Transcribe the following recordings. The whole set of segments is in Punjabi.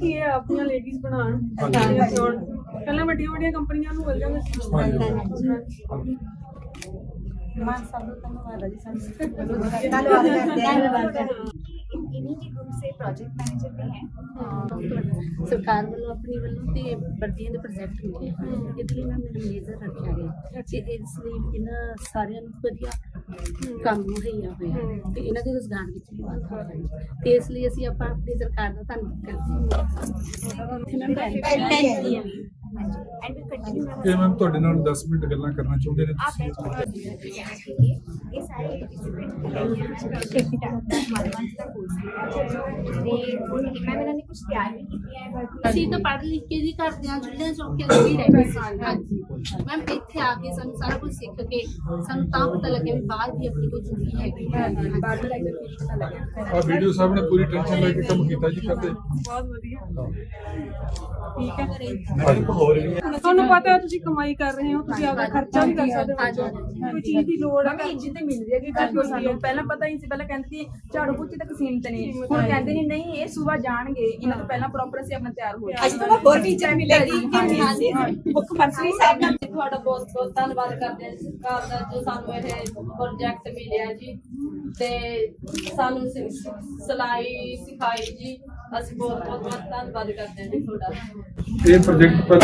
ਕਿ ਇਹ ਆਪਣੀਆਂ ਲੇਡੀਜ਼ ਬਣਾਉਣ ਆਪਣੀਆਂ ਚੋਣ ਪਹਿਲਾਂ ਵੱਡੀਆਂ ਵੱਡੀਆਂ ਕੰਪਨੀਆਂ ਨੂੰ ਮਿਲ ਜਾਂਦੇ ਸੀ ਮਾਨ ਸਾਹਿਬ ਦਾ ਧੰਨਵਾਦ ਹੈ ਜੀ ਸਾਨੂੰ इन्हीं के ग्रुप से प्रोजेक्ट मैनेजर भी हैं ਸਰਕਾਰ ਵੱਲੋਂ ਆਪਣੀ ਵੱਲੋਂ ਤੇ ਵਰਦੀਆਂ ਦੇ ਪ੍ਰੋਜੈਕਟ ਮਿਲੇ ਆ। ਇਹਦੇ ਲਈ ਮੈਂ ਮੈਨੇਜਰ ਰੱਖਿਆ ਗਿਆ ਤੇ ਇਸ ਲਈ ਇਹਨਾਂ ਸਾਰਿਆਂ ਨੂੰ ਵਧੀਆ ਕੰਮ ਮੁਹੱਈਆ ਹੋਇਆ ਤੇ ਇਹਨਾਂ ਦੇ ਰੋਜ਼ਗਾਰ ਵਿੱਚ ਵੀ ਵਾਧਾ ਹੋਇਆ ਤੇ ਇਸ ਲਈ ਅਸੀਂ ਆਪਾਂ ਆਪਣੀ ਸਰਕਾਰ ਦਾ ਧੰਨਵਾਦ ਕਰਦੇ ਹਾਂ। Thank you and we continue ਇਹ ਮੈਮ ਤੁਹਾਡੇ ਨਾਲ 10 ਮਿੰਟ ਗੱਲਾਂ ਕਰਨਾ ਚਾਹੁੰਦੇ ਨੇ ਤੁਸੀਂ। ਇਹ ਸਾਰੇ ਮੈਂ ਇਹਨਾਂ ਨੇ ਕੁਝ ਤਿਆਰ ਵੀ ਕੀਤੀਆਂ ਹੈ ਅਸੀਂ ਤਾਂ ਪੜ੍ਹ ਲਿਖ ਕੇ ਜੀ ਕਰਦੇ ਹਾਂ ਚੁੱਲ੍ਹੇ ਚੌਂਕੇ ਤੇ ਵੀ ਰਹਿੰਦੇ ਸੀ ਹਾਂਜੀ। ਮੈਮ ਇੱਥੇ ਆ ਕੇ ਸਾਨੂੰ ਸਾਰਾ ਕੁਝ ਸਿੱਖ ਕੇ ਸਾਨੂੰ ਤਾਂ ਪਤਾ ਲੱਗਿਆ ਵੀ ਬਾਹਰ ਵੀ ਆਪਣੀ ਕੋਈ ਜ਼ਿੰਦਗੀ ਹੈਗੀ ਹੈ। ਆ ਵੀਡੀਓ ਸਾਹਿਬ ਨੇ ਪੂਰੀ ਟੈਨਸ਼ਨ ਲੈ ਕੇ ਕੰਮ ਕੀਤਾ ਜੀ ਕਰਦੇ। ਬਹੁਤ ਵਧੀਆ। ਠੀਕ ਹੈ ਤੁਹਾਨੂੰ ਪਤਾ ਹੈ ਤੁਸੀਂ ਕਮਾਈ ਕਰ ਰਹੇ ਹੋ ਤੁਸੀਂ ਆਪਦਾ ਖਰਚਾ ਵੀ ਕਰ ਸਕਦੇ ਹੋ। ਕੋਈ ਚੀਜ਼ ਦੀ ਲੋੜ ਹੈ ਹਮੇ ਇੱਜ਼ਤ ਮਿਲਦੀ ਹੈ ਕਿ ਘਰ ਤੋਂ ਸਾਨੂੰ। ਪਹਿਲਾਂ ਪਤਾ ਹੀ ਸੀ ਪਹਿਲਾਂ ਕਹਿੰਦੇ ਸੀ ਝਾੜੂ ਪੋਚੇ ਤੱਕ ਸੀਮਤ ਨੇ ਹੁਣ ਕਹਿੰਦੇ ਨੇ ਨਹੀਂ ਇਹ ਸਵੇਰ ਜਾਣਗੇ। ਇਹਨਾਂ ਤੋਂ ਪਹਿਲਾਂ ਪ੍ਰੋਪਰ ਅਸੀਂ ਆਪਣਾ ਤਿਆਰ ਹੋ ਜਾਈਏ ਅੱਜ ਤੋਂ ਹੋਰ ਟੀਚਰ ਮਿਲੇਗੀ। ਕਿ ਮੁੱਖ ਮੰਤਰੀ ਸਾਹਿਬ ਨਾਲ ਤੁਹਾਡਾ ਬਹੁਤ ਬਹੁਤ ਧੰਨਵਾਦ ਕਰਦੇ ਹਾਂ ਸਰਕਾਰ ਦਾ ਜੋ ਸਾਨੂੰ ਇਹ ਪ੍ਰੋਜੈਕਟ ਮਿਲਿਆ ਜੀ ਤੇ ਸਾਨੂੰ ਸਿਲਾਈ ਸਿਖਾਈ ਜੀ। ਅਸੀਂ ਬਹੁਤ ਬਹੁਤ ਬਹੁਤ ਧੰਨਵਾਦ ਕਰਦੇ ਹਾਂ ਜੀ ਤੁਹਾਡਾ। ਇਹ ਪ੍ਰੋਜੈਕਟ ਪਰ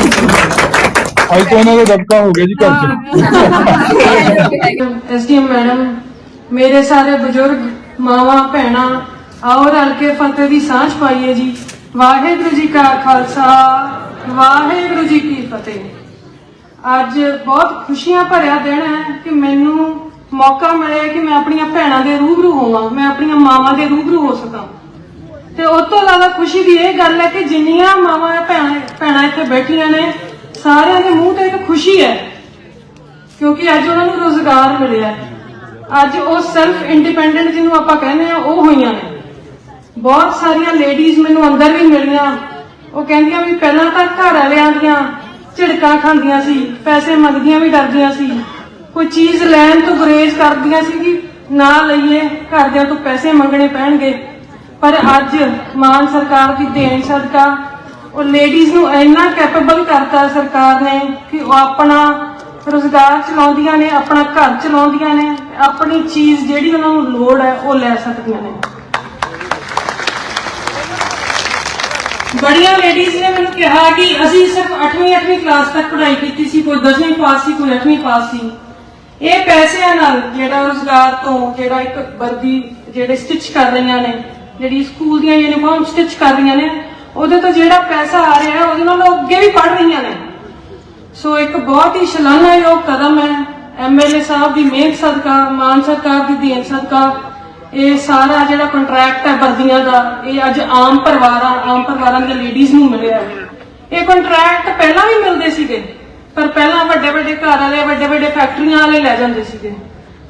ਅੱਜ ਤੋਂ ਇਹਨਾਂ ਦਾ ਦਬਕਾ ਹੋ ਗਿਆ ਜੀ ਘਰ ਚ। ਐਸਡੀਐਮ ਮੈਡਮ ਮੇਰੇ ਸਾਰੇ ਬਜ਼ੁਰਗ ਮਾਵਾਂ ਭੈਣਾਂ ਆਓ ਰਲ ਕੇ ਫਤਿਹ ਦੀ ਸਾਂਝ ਪਾਈਏ ਜੀ। ਵਾਹਿਗੁਰੂ ਜੀ ਕਾ ਖਾਲਸਾ ਵਾਹਿਗੁਰੂ ਜੀ ਕੀ ਫਤਿਹ। ਅੱਜ ਬਹੁਤ ਖੁਸ਼ੀਆਂ ਭਰਿਆ ਦਿਨ ਹੈ ਕਿ ਮੈਨੂੰ ਮੌਕਾ ਮਿਲਿਆ ਕਿ ਮੈਂ ਆਪਣੀਆਂ ਭੈਣਾਂ ਦੇ ਰੂਬਰੂ ਹੋਵਾਂ ਮੈਂ ਆਪਣੀਆਂ ਮਾਵਾਂ ਦੇ ਰੂਬਰੂ ਹੋ ਸਕਾਂ। ਤੇ ਉਸ ਤੋਂ ਜ਼ਿਆਦਾ ਖੁਸ਼ੀ ਦੀ ਇਹ ਗੱਲ ਹੈ ਕਿ ਜਿੰਨੀਆਂ ਮਾਵਾਂ ਭੈਣਾਂ ਭੈਣਾਂ ਇੱਥੇ ਬੈਠੀਆਂ ਨੇ ਸਾਰਿਆਂ ਦੇ ਮੂੰਹ ਤੇ ਇੱਕ ਖੁਸ਼ੀ ਹੈ, ਕਿਉਂਕਿ ਅੱਜ ਉਹਨਾਂ ਨੂੰ ਰੋਜ਼ਗਾਰ ਮਿਲਿਆ। ਅੱਜ ਉਹ ਸੈਲਫ ਇੰਡੀਪੈਂਡੈਂਟ ਜਿਹਨੂੰ ਆਪਾਂ ਕਹਿੰਦੇ ਆ ਉਹ ਹੋਈਆਂ ਨੇ। ਬਹੁਤ ਸਾਰੀਆਂ ਲੇਡੀਜ਼ ਮੈਨੂੰ ਅੰਦਰ ਵੀ ਮਿਲੀਆਂ। ਉਹ ਕਹਿੰਦੀਆਂ ਵੀ ਪਹਿਲਾਂ ਤਾਂ ਘਰ ਵਾਲਿਆਂ ਦੀਆਂ ਝਿੜਕਾਂ ਖਾਂਦੀਆਂ ਸੀ, ਪੈਸੇ ਮੰਗਦੀਆਂ ਵੀ ਡਰਦੀਆਂ ਸੀ। ਕੋਈ ਚੀਜ਼ ਲੈਣ ਤੋਂ ਗੁਰੇਜ਼ ਕਰਦੀਆਂ ਸੀ ਕਿ ਨਾ ਲਈਏ, ਘਰਦਿਆਂ ਤੋਂ ਪੈਸੇ ਮੰਗਣੇ ਪੈਣਗੇ। ਪਰ ਅੱਜ ਮਾਨ ਸਰਕਾਰ ਦੀ ਦੇਣ ਸਦਕਾ ਉਹ ਲੇਡੀਜ਼ ਨੂੰ ਇੰਨਾ ਕੈਪੇਬਲ ਕਰਤਾ ਸਰਕਾਰ ਨੇ ਕਿ ਉਹ ਆਪਣਾ ਰੋਜ਼ਗਾਰ ਚਲਾਉਂਦੀਆਂ ਨੇ, ਆਪਣਾ ਘਰ ਚਲਾਉਂਦੀਆਂ ਨੇ, ਆਪਣੀ ਚੀਜ਼ ਜਿਹੜੀ ਉਹਨਾਂ ਨੂੰ ਲੋੜ ਹੈ, ਉਹ ਲੈ ਸਕਦੀਆਂ ਨੇ। ਬੜੀਆਂ ਲੇਡੀਜ਼ ਨੇ ਮੈਨੂੰ ਕਿਹਾ ਕਿ ਅਸੀਂ ਸਿਰਫ 8ਵੀਂ 8ਵੀਂ ਕਲਾਸ ਤੱਕ ਪੜ੍ਹਾਈ ਕੀਤੀ ਸੀ, ਕੋਈ 10ਵੀਂ ਪਾਸ ਸੀ, ਕੋਈ 8ਵੀਂ ਪਾਸ ਸੀ। ਇਹ ਪੈਸਿਆਂ ਨਾਲ ਜਿਹੜਾ ਰੋਜ਼ਗਾਰ ਤੋਂ ਜਿਹੜਾ ਇੱਕ ਵਰਦੀ ਜਿਹੜੇ ਸਟਿਚ ਕਰ ਰਹੀਆਂ ਨੇ, ਜਿਹੜੀ ਸਕੂਲ ਦੀਆਂ ਯੂਨੀਫਾਰਮ ਸਟਿਚ ਕਰ ਰਹੀਆਂ ਨੇ ਉਹਦੇ ਤੋਂ ਜਿਹੜਾ ਪੈਸਾ ਆ ਰਿਹਾ, ਉਹਦੇ ਨਾਲ ਉਹ ਅੱਗੇ ਵੀ ਪੜ੍ਹ ਰਹੀਆਂ ਨੇ। ਸੋ ਇੱਕ ਬਹੁਤ ਹੀ ਸ਼ਲਾਘਾਯੋਗ ਕਦਮ ਹੈ। ਐਮਐਲਏ ਸਾਹਿਬ ਦੀ ਮਿਹਨਤ ਸਦਕਾ, ਮਾਨ ਸਰਕਾਰ ਦੀ ਦੇਣ ਸਦਕਾ, ਇਹ ਸਾਰਾ ਜਿਹੜਾ ਕੰਟਰੈਕਟ ਹੈ ਵਰਦੀਆਂ ਦਾ, ਇਹ ਅੱਜ ਆਮ ਪਰਿਵਾਰਾਂ ਆਮ ਪਰਿਵਾਰਾਂ ਦੇ ਲੇਡੀਜ਼ ਨੂੰ ਮਿਲਿਆ ਇਹ ਕੰਟਰੈਕਟ ਪਹਿਲਾਂ ਵੀ ਮਿਲਦੇ ਸੀਗੇ, ਪਰ ਪਹਿਲਾਂ ਵੱਡੇ ਵੱਡੇ ਘਰ ਵਾਲੇ ਵੱਡੇ ਵੱਡੇ ਫੈਕਟਰੀਆਂ ਵਾਲੇ ਲੈ ਜਾਂਦੇ ਸੀਗੇ।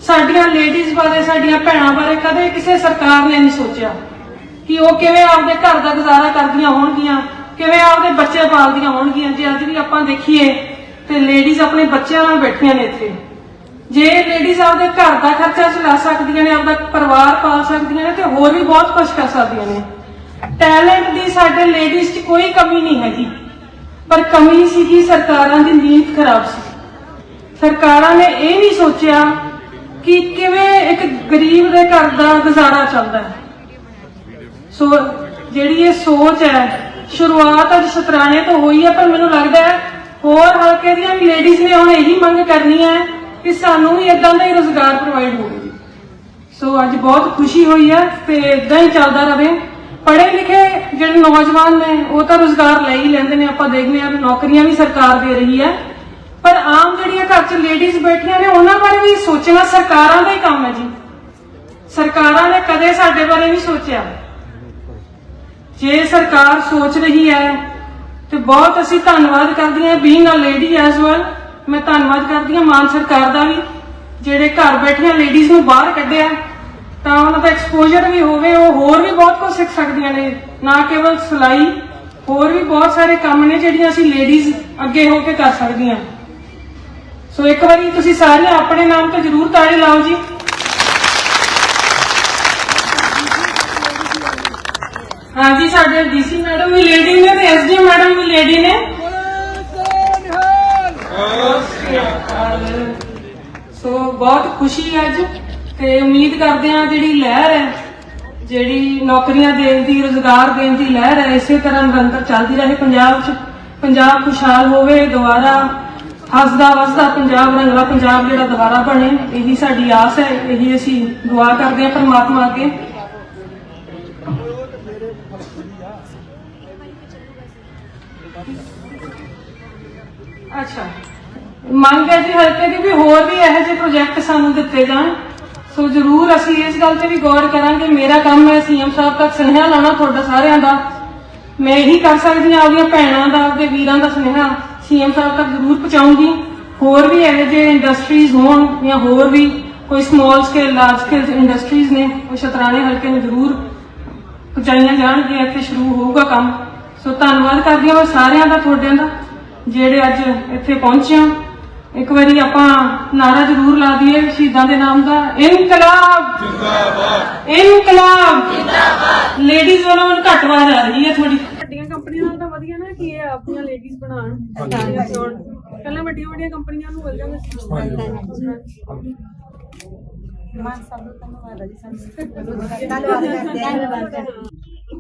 ਸਾਡੀਆਂ ਲੇਡੀਜ਼ ਬਾਰੇ, ਸਾਡੀਆਂ ਭੈਣਾਂ ਬਾਰੇ ਕਦੇ ਕਿਸੇ ਸਰਕਾਰ ਨੇ ਨਹੀਂ ਸੋਚਿਆ। ਕਿ ਉਹ ਕਿਵੇਂ ਆਪਦੇ ਘਰ ਦਾ ਗੁਜ਼ਾਰਾ ਕਰਦੀਆਂ ਹੋਣਗੀਆਂ, ਕਿਵੇਂ ਆਪਦੇ ਬੱਚੇ ਪਾਲਦੀਆਂ ਹੋਣਗੀਆਂ। ਜੇ ਅੱਜ ਵੀ ਆਪਾਂ ਦੇਖੀਏ, ਤੇ ਲੇਡੀਜ਼ ਆਪਣੇ ਬੱਚਿਆਂ ਨਾਲ ਬੈਠੀਆਂ ਨੇ ਇੱਥੇ। ਜੇ ਲੇਡੀਜ਼ ਆਪਦੇ ਘਰ ਦਾ ਖਰਚਾ ਚਲਾ ਸਕਦੀਆਂ ਨੇ, ਆਪਦਾ ਪਰਿਵਾਰ ਪਾਲ ਸਕਦੀਆਂ ਨੇ, ਤੇ ਹੋਰ ਵੀ ਬਹੁਤ ਕੁਝ ਕਰ ਸਕਦੀਆਂ ਨੇ। ਟੈਲੈਂਟ ਦੀ ਸਾਡੇ ਲੇਡੀਜ਼ 'ਚ ਕੋਈ ਕਮੀ ਨਹੀਂ ਹੈਗੀ। ਪਰ ਕਮੀ ਸੀਗੀ ਸਰਕਾਰਾਂ ਦੀ ਨੀਤ ਖਰਾਬ ਸੀ। ਸਰਕਾਰਾਂ ਨੇ ਇਹ ਨਹੀਂ ਸੋਚਿਆ ਕਿ ਕਿਵੇਂ ਇੱਕ ਗਰੀਬ ਦੇ ਘਰ ਦਾ ਗੁਜ਼ਾਰਾ ਚੱਲਦਾ ਹੈ। ਸੋ ਜਿਹੜੀ ਇਹ ਸੋਚ ਹੈ, ਸ਼ੁਰੂਆਤ ਅੱਜ ਸ਼ਤਰਾਣੇ ਤੋਂ ਹੋਈ ਹੈ, ਪਰ ਮੈਨੂੰ ਲੱਗਦਾ ਹੈ ਹੋਰ ਹਲਕੇ ਦੀਆਂ ਵੀ ਲੇਡੀਜ਼ ਨੇ ਹੁਣ ਇਹੀ ਮੰਗ ਕਰਨੀ ਹੈ ਕਿ ਸਾਨੂੰ ਵੀ ਇਦਾਂ ਦਾ ਹੀ ਰੋਜ਼ਗਾਰ ਪ੍ਰੋਵਾਈਡ ਹੋਵੇ। ਸੋ ਅੱਜ ਬਹੁਤ ਖੁਸ਼ੀ ਹੋਈ ਹੈ ਤੇ ਇਦਾਂ ਹੀ ਚੱਲਦਾ ਰਹੇ ਪੜ੍ਹੇ ਲਿਖੇ ਜਿਹੜੇ ਨੌਜਵਾਨ ਨੇ, ਉਹ ਤਾਂ ਰੋਜ਼ਗਾਰ ਲੈ ਹੀ ਲੈਂਦੇ ਨੇ, ਆਪਾਂ ਦੇਖਦੇ ਹਾਂ ਵੀ ਨੌਕਰੀਆਂ ਵੀ ਸਰਕਾਰ ਦੇ ਰਹੀ ਹੈ। ਪਰ ਆਮ ਜਿਹੜੀਆਂ ਘਰ 'ਚ ਲੇਡੀਜ਼ ਬੈਠੀਆਂ ਨੇ, ਉਹਨਾਂ ਬਾਰੇ ਵੀ ਸੋਚਣਾ ਸਰਕਾਰਾਂ ਦਾ ਹੀ ਕੰਮ ਹੈ ਜੀ। ਸਰਕਾਰਾਂ ਨੇ ਕਦੇ ਸਾਡੇ ਬਾਰੇ ਵੀ ਸੋਚਿਆ। ਜੇ ਸਰਕਾਰ ਸੋਚ ਰਹੀ ਹੈ ਤੇ ਬਹੁਤ ਅਸੀਂ ਧੰਨਵਾਦ ਕਰਦੀ ਹਾਂ being a lady as well ਮੈਂ ਧੰਨਵਾਦ ਕਰਦੀ ਹਾਂ ਮਾਨ ਸਰਕਾਰ ਦਾ ਵੀ, ਜਿਹੜੇ ਘਰ ਬੈਠੀਆਂ ਲੇਡੀਜ਼ ਨੂੰ ਬਾਹਰ ਕੱਢਿਆ, ਤਾਂ ਉਹਨਾਂ ਦਾ ਐਕਸਪੋਜ਼ਰ ਵੀ ਹੋਵੇ, ਉਹ ਹੋਰ ਵੀ ਬਹੁਤ ਕੁਝ ਸਿੱਖ ਸਕਦੀਆਂ ਨੇ, ਨਾ ਕੇਵਲ ਸਿਲਾਈ, ਹੋਰ ਵੀ ਬਹੁਤ ਸਾਰੇ ਕੰਮ ਨੇ ਜਿਹੜੀਆਂ ਅਸੀਂ ਲੇਡੀਜ਼ ਅੱਗੇ ਹੋ ਕੇ ਕਰ ਸਕਦੀਆਂ। ਸੋ ਇੱਕ ਵਾਰੀ ਤੁਸੀਂ ਸਾਰੀਆਂ ਆਪਣੇ ਨਾਮ ਤੇ ਜ਼ਰੂਰ ਤਾੜੀ ਲਾਓ ਜੀ। ਹਾਂਜੀ, ਸਾਡੇ ਡੀਸੀ ਮੈਡਮ ਵੀ ਲੇਡੀ ਨੇ ਤੇ ਐਸਡੀ ਮੈਡਮ ਵੀ ਲੇਡੀ ਨੇ। ਸੋ ਬਹੁਤ ਖੁਸ਼ੀ ਹੈ ਅੱਜ ਤੇ ਉਮੀਦ ਕਰਦੇ ਹਾਂ ਜਿਹੜੀ ਲਹਿਰ ਹੈ, ਜਿਹੜੀ ਨੌਕਰੀਆਂ ਦੇਣ ਦੀ, ਰੋਜ਼ਗਾਰ ਦੇਣ ਦੀ ਲਹਿਰ ਹੈ, ਇਸੇ ਤਰ੍ਹਾਂ ਨਿਰੰਤਰ ਚੱਲਦੀ ਰਹੇ। ਪੰਜਾਬ 'ਚ ਪੰਜਾਬ ਖੁਸ਼ਹਾਲ ਹੋਵੇ, ਦੁਬਾਰਾ ਹੱਸਦਾ ਵਸਦਾ ਪੰਜਾਬ ਰੰਗਲਾ ਪੰਜਾਬ ਜਿਹੜਾ ਦੁਬਾਰਾ ਬਣੇ, ਇਹੀ ਸਾਡੀ ਆਸ ਹੈ, ਇਹੀ ਅਸੀਂ ਦੁਆ ਕਰਦੇ ਹਾਂ ਪਰਮਾਤਮਾ ਅੱਗੇ। ਅੱਛਾ। ਮੰਗ ਹੈ ਜੀ, ਹਲਕੇ ਦੀ ਵੀ ਹੋਰ ਵੀ ਇਹੋ ਜਿਹੇ ਪ੍ਰੋਜੈਕਟ ਸਾਨੂੰ ਦਿੱਤੇ ਜਾਣ। ਸੋ ਜ਼ਰੂਰ ਅਸੀਂ ਇਸ ਗੱਲ ਤੇ ਵੀ ਗੌਰ ਕਰਾਂਗੇ। ਮੇਰਾ ਕੰਮ ਹੈ ਸੀਐਮ ਸਾਹਿਬ ਤੱਕ ਸੁਨੇਹਾ ਲਾਉਣਾ ਤੁਹਾਡਾ ਸਾਰਿਆਂ ਦਾ। ਮੈਂ ਇਹੀ ਕਰ ਸਕਦੀ ਹਾਂ, ਆਪਣੀਆਂ ਭੈਣਾਂ ਦਾ, ਆਪਦੇ ਵੀਰਾਂ ਦਾ ਸੁਨੇਹਾ ਸੀਐਮ ਸਾਹਿਬ ਤੱਕ ਜ਼ਰੂਰ ਪਹੁੰਚਾਉਂਗੀ। ਹੋਰ ਵੀ ਇਹੋ ਜਿਹੇ ਇੰਡਸਟਰੀਜ਼ ਹੋਣ ਜਾਂ ਹੋਰ ਵੀ ਕੋਈ small scale large scale industries ਨੇ, ਉਹ ਸ਼ਤਰਾਣੇ ਹਲਕੇ ਨੂੰ ਜ਼ਰੂਰ ਪਹੁੰਚਾਈਆਂ ਜਾਣਗੀਆਂ, ਇੱਥੇ ਸ਼ੁਰੂ ਹੋਊਗਾ ਕੰਮ। ਸੋ ਧੰਨਵਾਦ ਕਰਦੀ ਹਾਂ ਮੈਂ ਸਾਰਿਆਂ ਦਾ ਤੁਹਾਡਿਆਂ ਦਾ ਜਿਹੜੇ ਅੱਜ ਇੱਥੇ ਪਹੁੰਚੇ ਹੋ। ਇੱਕ ਵਾਰੀ ਆਪਾਂ ਨਾਰਾ ਜ਼ਰੂਰ ਲਾ ਦਈਏ ਸ਼ਹੀਦਾਂ ਦੇ ਨਾਮ ਦਾ। ਇਨਕਲਾਬ! ਜਿੰਦਾਬਾਦ। ਇਨਕਲਾਬ! ਜਿੰਦਾਬਾਦ। ਲੇਡੀਜ਼ ਵੱਲੋਂ ਹੁਣ ਘੱਟ ਆਵਾਜ਼ ਆ ਰਹੀ ਹੈ ਥੋੜੀ ਵੱਡੀਆਂ ਕੰਪਨੀਆਂ ਨਾਲ ਤਾਂ ਵਧੀਆ ਨਾ ਕਿ ਇਹ ਆਪਣੀਆਂ ਲੇਡੀਜ਼ ਬਣਾਉਣ। ਪਹਿਲਾਂ ਵੱਡੀਆਂ ਵੱਡੀਆਂ ਕੰਪਨੀਆਂ ਨੂੰ ਮਿਲ ਜਾਂਦੇ ਸੀ। ਮਾਨ ਸਾਹਿਬ ਨੂੰ ਧੰਨਵਾਦ ਜੀ ਸਾਨੂੰ।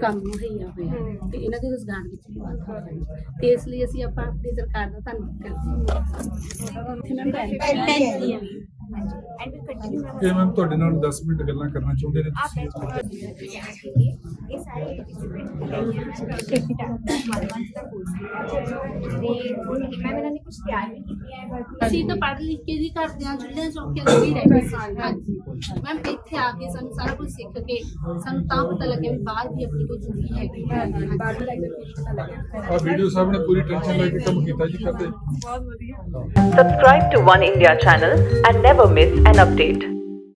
ਕੰਮ ਮੁਹੱਈਆ ਹੋਇਆ। ਤੇ ਇਹਨਾਂ ਦੇ ਰੋਜ਼ਗਾਰ ਵਿੱਚ ਵੀ ਵਾਧਾ ਹੋਇਆ ਤੇ ਇਸ ਲਈ ਅਸੀਂ ਆਪਾਂ ਆਪਣੀ ਸਰਕਾਰ ਦਾ ਧੰਨਵਾਦ ਕਰਦੇ ਹਾਂ। ਇਹ ਮੈਮ ਤੁਹਾਡੇ ਨਾਲ 10 ਮਿੰਟ ਗੱਲਾਂ ਕਰਨਾ ਚਾਹੁੰਦੇ ਨੇ ਤੁਸੀਂ। ਇਹ ਸਾਰੇ ਡਿਸਪਲਿਨ ਮੈਂ ਇਹਨਾਂ ਨੇ ਕੁਝ ਤਿਆਰ ਵੀ ਕੀਤੀ ਹੈ? ਅਸੀਂ ਤਾਂ ਪੜ੍ਹ ਲਿਖ ਕੇ ਜੀ ਕਰਦੇ ਹਾਂ ਚੁੱਲ੍ਹੇ ਚੌਕੇ ਮੈਮ ਇੱਥੇ ਆ ਕੇ ਸਾਨੂੰ ਸਾਰਾ ਕੁਝ ਸਿੱਖ ਕੇ ਸਾਨੂੰ ਤਾਂ ਪਤਾ ਲੱਗਿਆ ਵੀ ਬਾਹਰ ਵੀ ਆਪਣੀ ਕੋਈ ਜ਼ਿੰਦਗੀ ਹੈਗੀ ਹੈ। ਬਾਹਰ ਦਾ ਐਗਜ਼ੀਬਿਸ਼ਨ ਪਤਾ ਲੱਗਿਆ। ਆ ਵੀਡੀਓ ਸਾਹਿਬ ਨੇ ਪੂਰੀ ਟੈਨਸ਼ਨ ਲੈ ਕੇ ਕੰਮ ਕੀਤਾ ਜੀ ਕਰਦੇ। ਬਹੁਤ ਵਧੀਆ। Subscribe to One India channel and never miss an update.